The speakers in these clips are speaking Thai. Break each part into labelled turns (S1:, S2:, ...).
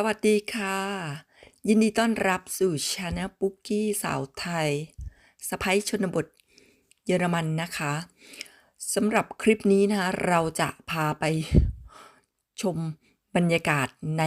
S1: สวัสดีค่ะ ยินดีต้อนรับสู่ช anel ปุ๊กกี้สาวไทยสะใภ้ชนบทเยอรมันนะคะสำหรับคลิปนี้นะคะเราจะพาไปชมบรรยากาศใน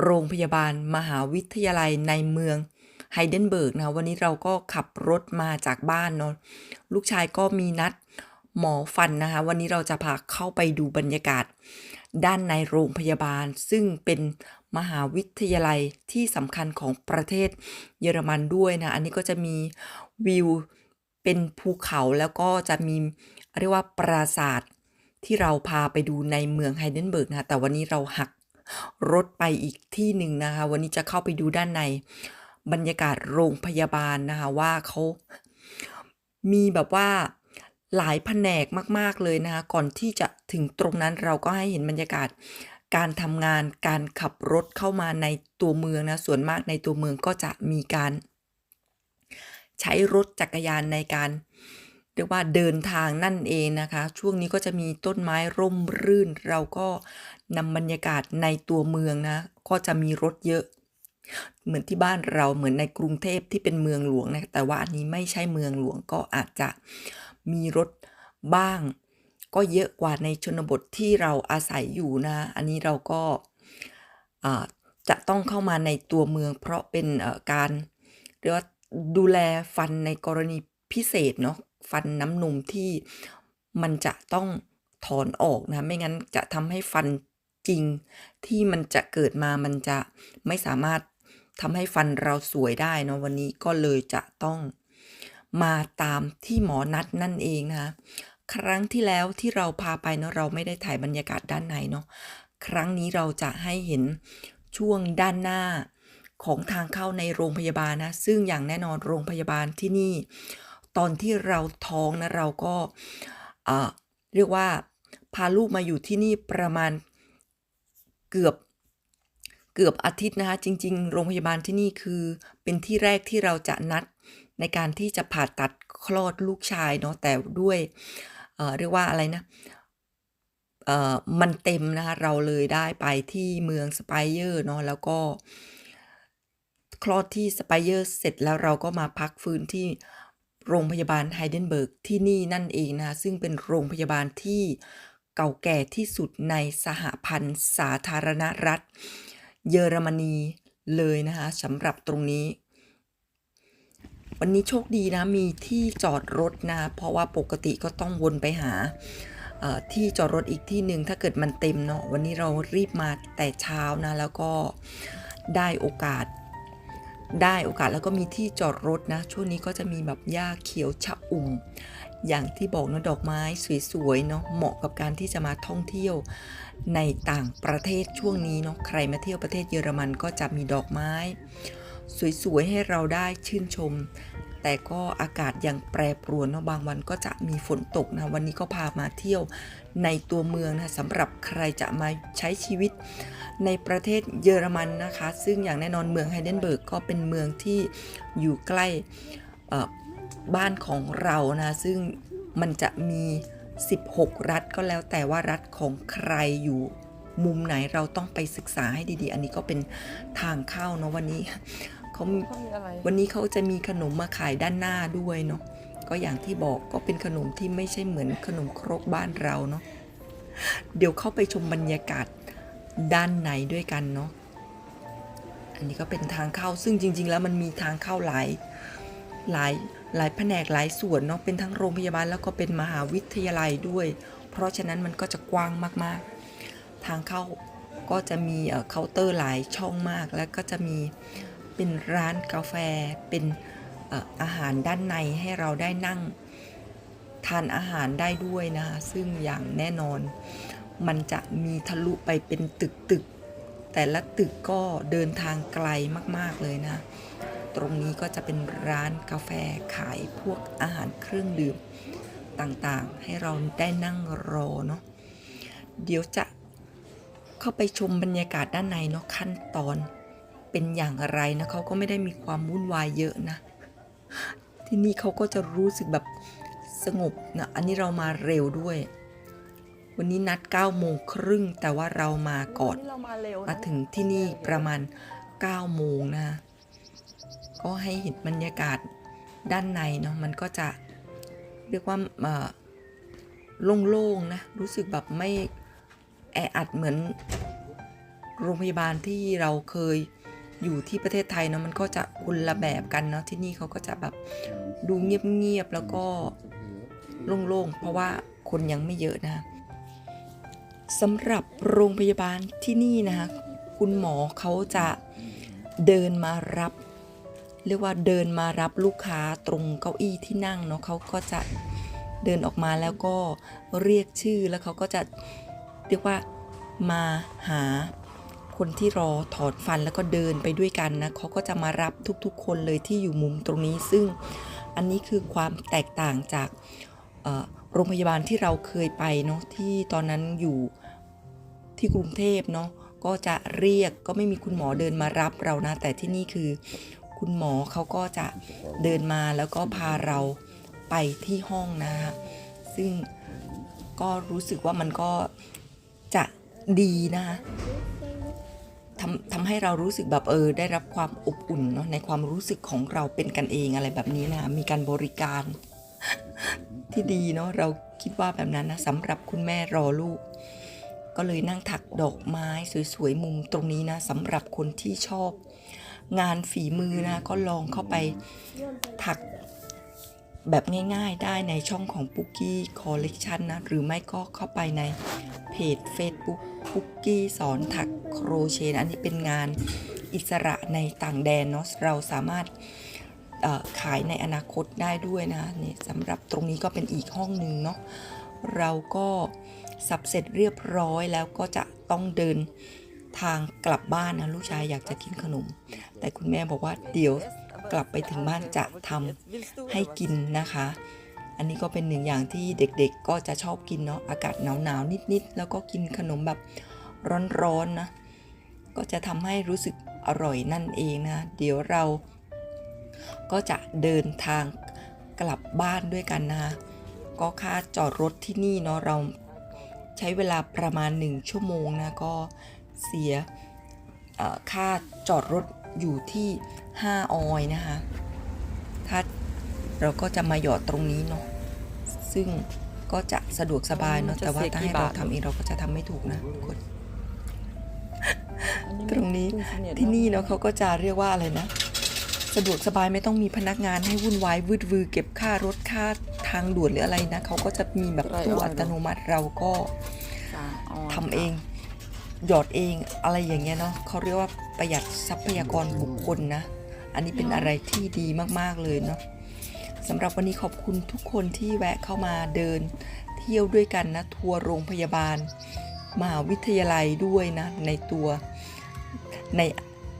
S1: โรงพยาบาลมหาวิทยาลัยในเมืองไฮเดนเบิร์กนะคะวันนี้เราก็ขับรถมาจากบ้านเนาะลูกชายก็มีนัดหมอฟันนะคะ วันนี้เราจะพาเข้าไปดูบรรยากาศ ด้านในโรงพยาบาล ซึ่งเป็น มหาวิทยาลัยที่สำคัญของประเทศเยอรมันด้วยนะ อันนี้ก็จะมีวิวเป็นภูเขาแล้วก็จะมีเรียกว่าปราสาทที่เราพาไปดูในเมืองไฮเดนเบิร์กนะแต่วันนี้เราหักรถไปอีกที่หนึ่งนะคะ วันนี้จะเข้าไปดูด้านในบรรยากาศโรงพยาบาลนะคะว่าเขามีแบบว่าหลายแผนกมาก ๆ เลยนะคะ ก่อนที่จะถึงตรงนั้นเราก็ให้เห็นบรรยากาศ การทำงานการขับรถเข้ามาในตัวเมืองนะส่วนมากในตัวเมืองก็จะมีการ ใช้รถจักรยานในการเรียกว่าเดินทางนั่นเองนะคะ ช่วงนี้ก็จะมีต้นไม้ร่มรื่น เราก็นำบรรยากาศในตัวเมืองนะ ก็จะมีรถเยอะ เหมือนที่บ้านเราเหมือนในกรุงเทพที่เป็นเมืองหลวงนะแต่ว่าอันนี้ไม่ใช่เมืองหลวงก็อาจจะมีรถบ้าง ก็เยอะกว่าในชนบทที่เราอาศัยอยู่นะ อันนี้เราก็จะต้องเข้ามาในตัวเมือง เพราะเป็นการเรียกว่าดูแลฟันในกรณีพิเศษเนาะฟันน้ำนมที่มันจะต้องถอนออกนะ ไม่งั้นจะทำให้ฟันจริงที่มันจะเกิดมามันจะไม่สามารถทำให้ฟันเราสวยได้เนาะวันนี้ก็เลยจะต้องมาตามที่หมอนัดนั่นเองนะ ครั้งที่แล้วที่เราพาไปเนาะเราไม่ได้ถ่ายบรรยากาศด้านในเนาะครั้งนี้เราจะให้เห็นช่วงด้านหน้าของทางเข้าในโรงพยาบาลนะ ซึ่งอย่างแน่นอนโรงพยาบาลที่นี่ ตอนที่เราท้องนะเราก็เรียกว่าพาลูกมาอยู่ที่นี่ประมาณเกือบเกือบอาทิตย์นะคะ จริง ๆ โรงพยาบาลที่นี่คือเป็นที่แรกที่เราจะนัดในการที่จะผ่าตัดคลอดลูกชายเนาะแต่ด้วย เอ่อเรียกว่าอะไรนะเอ่อมันเต็มนะคะเราเลยได้ไปที่เมืองสไปเยอร์เนาะแล้วก็คลอดที่สไปเยอร์เสร็จแล้วเราก็มาพักฟื้นที่โรงพยาบาลไฮเดนเบิร์กที่นี่นั่นเองนะคะซึ่งเป็นโรงพยาบาลที่เก่าแก่ที่สุดในสหพันธ์สาธารณรัฐ เยอรมนีเลยนะคะสำหรับตรงนี้ วันนี้โชคดีนะมีที่จอดรถนะ เพราะว่าปกติก็ต้องวนไปหาที่จอดรถอีกที่หนึ่งถ้าเกิดมันเต็มเนาะวันนี้เรารีบมาแต่เช้านะ แล้วก็ได้โอกาส ได้โอกาสแล้วก็มีที่จอดรถนะ ช่วงนี้ก็จะมีแบบหญ้าเขียวชะอุ่ม อย่างที่บอกนะดอกไม้สวยๆเนาะเหมาะกับการที่จะมาท่องเที่ยวในต่างประเทศช่วงนี้เนาะใครมาเที่ยวประเทศเยอรมันก็จะมีดอกไม้ สวยๆให้เราได้ชื่นชม แต่ก็อากาศยังแปรปรวนเนาะบางวันก็จะมีฝนตกนะวันนี้ก็พามาเที่ยวในตัวเมืองนะสำหรับใครจะมาใช้ชีวิตในประเทศเยอรมันนะคะ ซึ่งอย่างแน่นอนเมืองไฮเดนเบิร์กก็เป็นเมืองที่อยู่ใกล้บ้านของเรานะซึ่งมันจะมี 16 รัฐก็แล้วแต่ว่ารัฐของใครอยู่ มุมไหนเราต้องไปศึกษาให้ดีๆ อันนี้ก็เป็นทางเข้าเนาะวันนี้เขามี
S2: เขามีอะไร
S1: วันนี้เขาจะมีขนมมาขายด้านหน้าด้วยเนาะก็อย่างที่บอกก็เป็นขนมที่ไม่ใช่เหมือนขนมครกบ้านเราเนาะเดี๋ยวเข้าไปชมบรรยากาศด้านในด้วยกันเนาะอันนี้ก็เป็นทางเข้าซึ่งจริง ๆ แล้วมันมีทางเข้าหลายหลายหลายแผนกหลายส่วนเนาะเป็นทั้งโรงพยาบาลแล้วก็เป็นมหาวิทยาลัยด้วย เพราะฉะนั้นมันก็จะกว้างมากๆ ทางเข้าก็จะมีเคาน์เตอร์หลายช่องมาก แล้วก็จะมีเป็นร้านกาแฟเป็นอาหารด้านในให้เราได้นั่งทานอาหารได้ด้วยนะคะซึ่งอย่างแน่นอนมันจะมีทะลุไปเป็นตึกตึก แต่ละตึกก็เดินทางไกลมาก ๆ เลยนะ ตรงนี้ก็จะเป็นร้านกาแฟขายพวกอาหารเครื่องดื่มต่างๆ ให้เราได้นั่งรอเนาะเดี๋ยวจะ เข้าไปชมบรรยากาศด้านในเนาะขั้นตอนเป็นอย่างไรนะเขาก็ไม่ได้มีความวุ่นวายเยอะนะ ที่นี่เขาก็จะรู้สึกแบบสงบนะอันนี้เรามาเร็วด้วย วันนี้นัด9โมงครึ่งแต่ว่าเรามาก่อน
S2: เรามาเร็วนะ
S1: มาถึงที่นี่ประมาณ9โมงนะก็ให้เห็นบรรยากาศด้านในเนาะมันก็จะเรียกว่าเอ่อโล่งๆนะรู้สึกแบบไม่ แออัดเหมือนโรงพยาบาลที่เราเคยอยู่ที่ประเทศไทยเนาะมันก็จะคนละแบบกันเนาะที่นี่เขาก็จะแบบดูเงียบๆแล้วก็โล่งๆเพราะว่าคนยังไม่เยอะนะสำหรับโรงพยาบาลที่นี่นะคะคุณหมอเขาจะเดินมารับ เรียกว่าเดินมารับลูกค้าตรงเก้าอี้ที่นั่งเนาะเขาก็จะเดินออกมาแล้วก็เรียกชื่อแล้วเขาก็จะ เรียกว่ามาหาคนที่รอถอดฟันแล้วก็เดินไปด้วยกันนะเขาก็จะมารับทุกๆ คนเลยที่อยู่มุมตรงนี้ ซึ่งอันนี้คือความแตกต่างจากโรงพยาบาลที่เราเคยไปเนาะที่ตอนนั้นอยู่ที่กรุงเทพเนาะก็จะเรียกก็ไม่มีคุณหมอเดินมารับเรานะ แต่ที่นี่คือคุณหมอเขาก็จะเดินมาแล้วก็พาเราไปที่ห้องนะคะซึ่งก็รู้สึกว่ามันก็ จะดีนะคะทำทำให้เรารู้สึกแบบเออได้รับความอบอุ่นเนาะในความรู้สึกของเราเป็นกันเองอะไรแบบนี้นะมีการบริการ ที่ดีเนาะเราคิดว่าแบบนั้นนะสำหรับคุณแม่รอลูก ก็เลยนั่งถักดอกไม้สวยๆมุมตรงนี้นะสำหรับคนที่ชอบ งานฝีมือนะก็ลองเข้าไปถักแบบง่ายๆได้ในช่องของ p o o k กี้คอลเลกชันนะหรือไม่ก็เข้าไปใน จ Facebook p o o k กี้สอนถักโครเชต์อันนี้เป็นงานอิสระในต่างแดนเนาะเราสามารถขายในอนาคตได้ด้วยนะนี่สำหรับตรงนี้ก็เป็นอีกห้องหนึ่งเนาะเราก็สับเสร็จเรียบร้อยแล้วก็จะต้องเดินทางกลับบ้านนะลูกชายอยากจะกินขนม แต่คุณแม่บอกว่าเดี๋ยวกลับไปถึงบ้านจะทำให้กินนะคะ อันนี้ก็เป็นหนึ่งอย่างที่เด็กๆ ก็จะชอบกินเนาะอากาศหนาวๆนิดๆ แล้วก็กินขนมแบบร้อนๆนะก็จะทำให้รู้สึกอร่อยนั่นเองนะ เดี๋ยวเราก็จะเดินทางกลับบ้านด้วยกันนะคะก็ค่าจอดรถที่นี่เนาะเราใช้เวลาประมาณ 1 ชั่วโมงนะก็เสียค่าจอดรถอยู่ที่ 5 ออยนะคะ ถ้า เราก็จะมาหยอดตรงนี้เนาะซึ่งก็จะสะดวกสบายเนาะ
S2: จะ
S1: แต่ว่า
S2: เสีย
S1: ถ้า
S2: กี่
S1: ให้เรา
S2: บาท
S1: ทำเองเราก็จะทำไม่ถูกนะทุกคน
S2: อั
S1: ตรงนี้
S2: เพิ่เสจ
S1: ที่นี่เนาะเขาก็จะเรียกว่าอะไรนะ สะดวกสบายไม่ต้องมีพนักงานให้วุ่นวายวืดวือเก็บค่ารถค่าทางด่วนหรืออะไรนะเขาก็จะมีแบบตู้อัตโนมัติเราก็
S2: สามออน
S1: ทำเองหยอดเองอะไรอย่างเงี้ยเนาะเขาเรียกว่าประหยัดทรัพยากรบุคคลนะ อันนี้เป็นอะไรที่ดีมากๆเลยเนาะ สำหรับวันนี้ขอบคุณทุกคนที่แวะเข้ามาเดิน เที่ยวด้วยกันนะทัวร์โรงพยาบาลมหาวิทยาลัยด้วยนะในตัวใน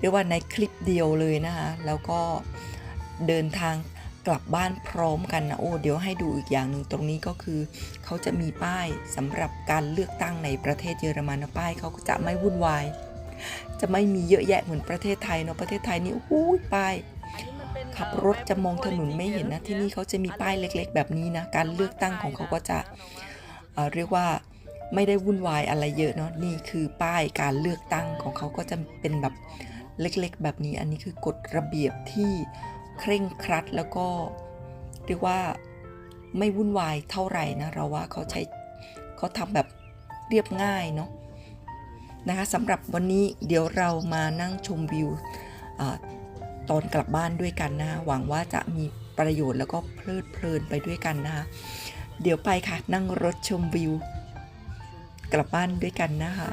S1: เรียกว่าในคลิปเดียวเลยนะคะแล้วก็เดินทางกลับบ้านพร้อมกันนะโอ้เดี๋ยวให้ดูอีกอย่างหนึ่งตรงนี้ก็คือ เขาจะมีป้ายสำหรับการเลือกตั้งในประเทศเยอรมันนะป้ายเขาก็จะไม่วุ่นวาย จะไม่มีเยอะแยะเหมือนประเทศไทยเนาะประเทศไทยนี่อู้ยป้าย ขับรถจะมองถนนไม่เห็นนะที่นี่เขาจะมีป้ายเล็ก ๆ แบบนี้นะการเลือกตั้งของเขาก็จะเเรียกว่าไม่ได้วุ่นวายอะไรเยอะเนาะนี่คือป้ายการเลือกตั้งของเขาก็จะเป็นแบบเล็กๆ แบบนี้ อันนี้คือกฎระเบียบที่เคร่งครัดแล้วก็เรียกว่าไม่วุ่นวายเท่าไหร่นะเราว่าเขาใช้เขาทำแบบเรียบง่ายเนาะนะคะสำหรับวันนี้เดี๋ยวเรามานั่งชมวิวอ่า ตอนกลับบ้านด้วยกันนะหวังว่าจะมีประโยชน์แล้วก็เพลิดเพลินไปด้วยกันนะคะเดี๋ยวไปค่ะนั่งรถชมวิว กลับบ้านด้วยกันนะคะ